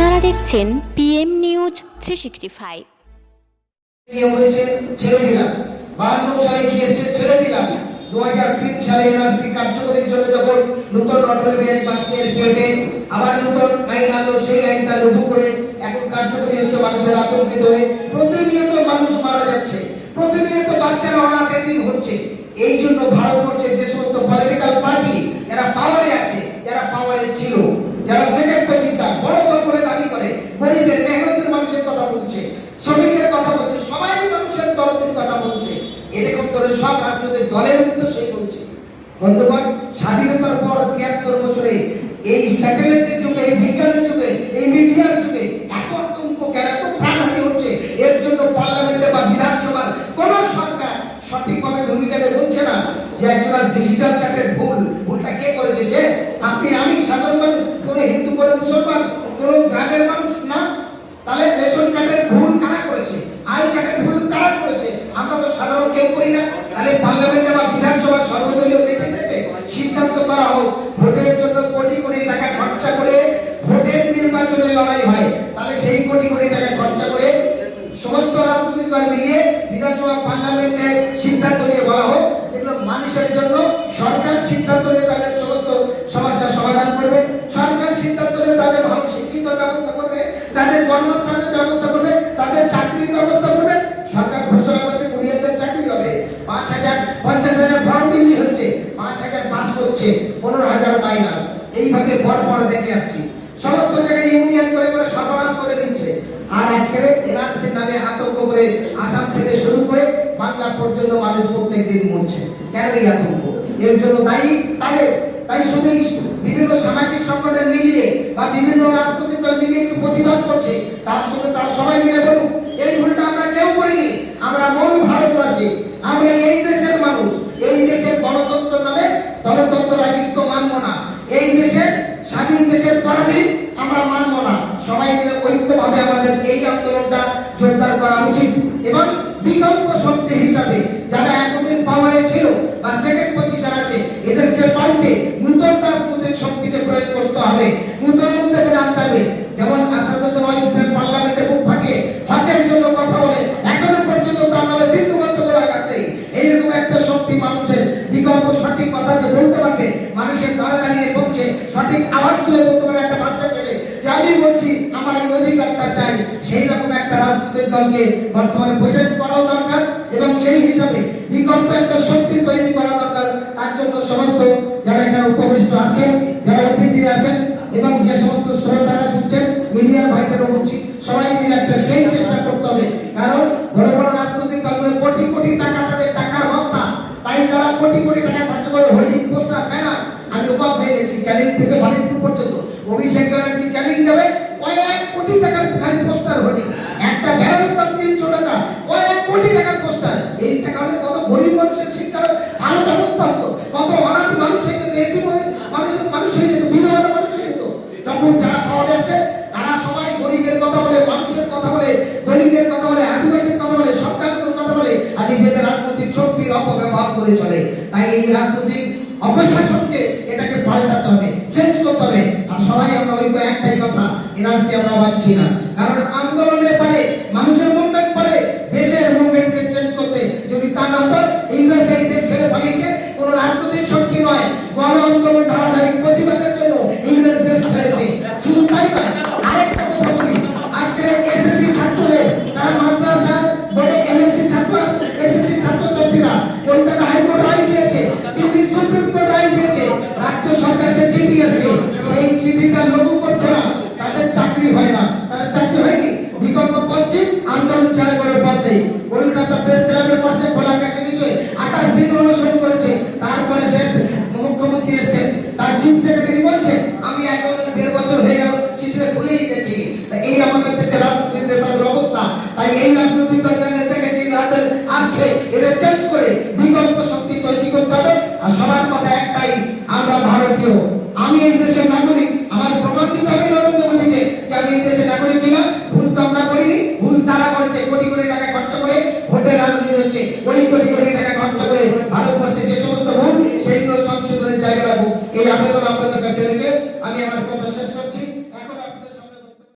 আপনারা দেখছেন PM news three sixty five ছেড়ে দিলাম। বাহান্ন সালে এসছে ছেড়ে দিলাম। দু হাজার তিন সালে এনআরসি যখন নতুন অটল বিহারী পিরিয়ডে আবার নতুন আইন সেই আইনটা করে এখন কার্যকরী হচ্ছে মানুষের আতঙ্কিত হয়ে প্রতিনিয়ত মানুষ মারা যাচ্ছে, প্রতিনিয়ত বাচ্চারা এতিম হচ্ছে এই জন্য ভারতবর্ষের যে সমস্ত পলিটিক্যাল পার্টি যারা পাওয়ারে আছে যারা পাওয়ারে ছিল। যারা সেকেন্ড পজিশন বড় দল বলে দাবি করে, গরিবের, মেহনতের মানুষের কথা বলছে, শ্রমিকের কথা বলছে, সবাই মানুষের দলের কথা বলছে। এরকম করে সব রাজনৈতিক দলের উদ্দেশ্যে বলছে। বন্ধুগণ, স্বাধীনতার পর তিয়াত্তর বছরে এই স্যাটেলাইটের যুগে, এই বিজ্ঞানের যুগে, এই মিডিয়ার যুগে এত আতঙ্ক, কেন এত প্রাণহানি হচ্ছে? এর জন্য পার্লামেন্টে বা বিধানসভার কোন সরকার সঠিকভাবে ভূমিকা নিয়ে বলছে না যে একজন ডিজিটাল কার্ডের ভুল ভুলটা কে করেছে সে আপনি আমি সাধারণ মানুষ কোনো হিন্দু কোনো মুসলমান কোনো গ্রামের মানুষ না, তাহলে রেশন কার্ডের ভুল কারা করেছে? আই কার্ডের ভুল কারা করেছে? আমরা তো সাধারণ কেউ করি না। তাহলে পার্লামেন্টে বা বিধানসভা সর্বদলীয় মিটিংটাতে সিদ্ধান্ত করা হোক। ভোটের জন্য কোটি কোটি টাকা খরচা করে ভোটের নির্বাচনে লড়াই হয়। তাহলে সেই কোটি কোটি টাকা খরচা করে সমস্ত রাজনৈতিক দল মিলিয়ে বিধানসভা পার্লামেন্টে সিদ্ধান্ত নিয়ে বলা হোক, যেগুলো মানুষের জন্য সরকার সিদ্ধান্ত নিয়ে তাদের সমস্ত সমস্যার সমাধান করবে। কর্মস্থানের ব্যবস্থা করবে, তাদের চাকরির ব্যবস্থা করবে। সরকার ঘোষণা করছে কুড়ি হাজার চাকরি হবে, পাঁচ হাজার, পঞ্চাশ হাজার ফর্ম বিলি হচ্ছে, পাঁচ হাজার পাস করছে, পনেরো হাজার মাইনাস এইভাবে পর পর দেখে আসছি। সমস্ত জায়গায় ইউনিয়ন করে করে সর্বনাশ করে দিচ্ছে। আর আজকে এনআরসি নামে আতঙ্ক করে আসাম থেকে শুরু করে বাংলা পর্যন্ত মানুষ প্রত্যেক দিন মরছে। কেন এই আতঙ্ক? এর জন্য দায়ী তাদের, তাই শুধু বিভিন্ন সামাজিক সংগঠন মিলিয়ে বা বিভিন্ন রাজনৈতিক দল মিলিয়ে যে প্রতিবাদ করছে তার সঙ্গে তারা সবাই মিলে বলুন এই ভুলটা আমরা কেউ করিনি আমরা মূল ভারতবাসী আমরা এই দেশের মানুষ এই দেশের গণতন্ত্র নামে গণতন্ত্র রাজত্ব মানব না এই দেশের পরাধীন আমরা মানব না। সবাই মিলে ঐক্যভাবে আমাদের এই আন্দোলনটা জোরদার করা উচিত এবং বিকল্প শক্তি হিসাবে যারা এতদিন পাওয়ারে ছিল বা সেকেন্ড পজিশন আছে, এদেরকে পাল্টে নূতন রাজনৈতিক শক্তিকে প্রয়োগ করতে হবে। নূতন করে আনতে হবে। যেমন আসাদুদ্দিন পার্লামেন্টে বুক ফাটিয়ে হকের জন্য কথা বলে এখনও পর্যন্ত তার নামে বিন্দুমাত্র করে আঘাত এইরকম একটা শক্তি মানুষের বিকল্প সঠিক কথাকে বলতে পারবে, মানুষের দ্বারা দাঁড়িয়ে বলছে সঠিক আওয়াজ তুলে বলতে পারবে একটা বাচ্চা ছেলে যে আমি বলছি আমার এই অধিকারটা চাই সেই রকম একটা রাজনৈতিক দলকে বর্তমানে প্রেজেন্ট করাও দরকার এবং সেই হিসাবে বিকল্প একটা শক্তি তৈরি করা দরকার। তার জন্য সমস্ত যারা এখানে উপবিষ্ট আছেন, যারা অতিথি আছেন এবং যে সমস্ত শ্রোতারা শুনছেন, মিডিয়ার ভাইদেরও বলছি, সবাই মিলে একটা সেই চেষ্টা করতে হবে। কারণ বড় বড় রাজনৈতিক দলগুলো কোটি কোটি টাকা, তাদের টাকার বস্তা। তাই তারা কোটি কোটি টাকা খরচ করে হোর্ডিং পোস্টার ব্যানার আমি উপাপ হয়ে গেছি ক্যালিং থেকে বালিপুর পর্যন্ত। অভিষেক ব্যানার্জি ক্যালিং যাবে কয়েক কোটি টাকার খালি পোস্টার হোর্ডিং একটা ব্যানারের দাম তিনশো টাকা কয়েক কোটি টাকার পোস্টার। এই টাকা কত গরিব মানুষের শিক্ষার ভালো ব্যবস্থা হতো, কত অনাথ মানুষ হয়ে যেত হয়ে মানুষ হয়ে যেত, বিধবা মানুষ হয়ে যেত। যখন যারা পাওয়া যাচ্ছে তারা সবাই গরিবের কথা বলে, মানুষের কথা বলে, দলিতের কথা বলে, আদিবাসীর কথা বলে, সরকারের কথা বলে, আর নিজেদের রাজনৈতিক শক্তির অপব্যবহার করে চলে। তাই এই রাজনৈতিক অপশাসনকে এটাকে পাল্টাতে হবে চেঞ্জ করতে হবে। আর সবাই আমরা ওই একটাই কথা এনআরসি আমরা পাচ্ছি না। কারণ আন্দোলনের আন্দোলন ধারাবাহিক প্রতিবাদের জন্য ইংরেজ দেশ শুধু তাই নয় এসেছে। সেই চিঠিটা লঘু করছে না, তাদের চাকরি হয় না। তাদের চাকরি হয়নি বিকল্প পদ্ধতি আন্দোলন চালু করার আমি এই দেশের নাগরিক, আমার প্রমাণ দিতে হবে নরেন্দ্র মোদীকে যে আমি এই দেশের নাগরিক কিনা, ভুল তো আমরা করিনি, ভুল তারা করেছে, কোটি কোটি টাকা খরচ করে ভোটের রাজনীতি হচ্ছে ওই কোটি কোটি টাকা খরচ